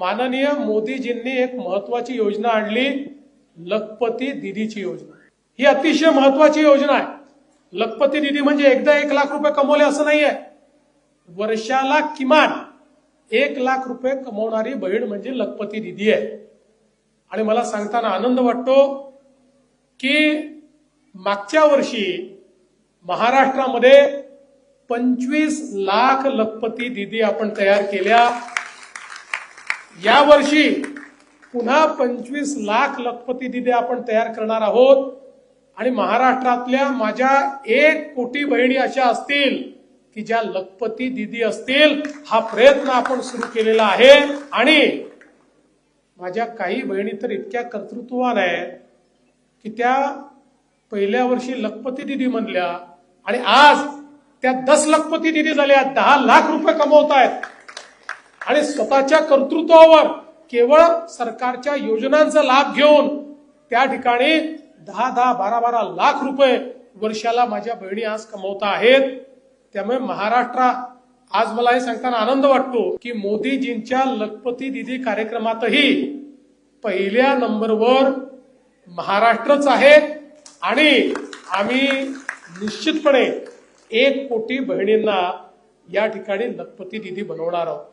माननीय मोदीजींनी एक महत्वाची योजना आणली लखपती दिदीची योजना. ही अतिशय महत्वाची योजना आहे. लखपती दिदी म्हणजे एकदा एक लाख रुपये कमवले असं नाही आहे वर्षाला किमान एक लाख रुपये कमवणारी बहीण म्हणजे लखपती दिदी आहे. आणि मला सांगताना आनंद वाटतो की मागच्या वर्षी महाराष्ट्रामध्ये पंचवीस लाख लखपती दिदी आपण तयार केल्या. यावर्षी पुन्हा पंचवीस लाख लखपती दिदे आपण तयार करणार आहोत. आणि महाराष्ट्रातल्या माझ्या एक कोटी बहिणी अशा असतील की ज्या लखपती दिदी असतील हा प्रयत्न आपण सुरू केलेला आहे. आणि माझ्या काही बहिणी तर इतक्या कर्तृत्ववान आहेत की त्या पहिल्या वर्षी लखपती दिदी म्हणल्या आणि आज त्या दस लखपती दिदी झाल्या दहा लाख रुपये कमवत आहेत आणि स्वतःच्या कर्तृत्वावर केवळ सरकारच्या योजनांचा लाभ घेऊन त्या ठिकाणी दहा दहा बारा बारा लाख रुपये वर्षाला माझ्या बहिणी आज कमवता आहेत. त्यामुळे महाराष्ट्र आज मला हे सांगताना आनंद वाटतो की मोदीजींच्या लखपती दिदी कार्यक्रमातही पहिल्या नंबरवर महाराष्ट्रच आहे आणि आम्ही निश्चितपणे एक कोटी बहिणींना या ठिकाणी लखपती दिदी बनवणार आहोत.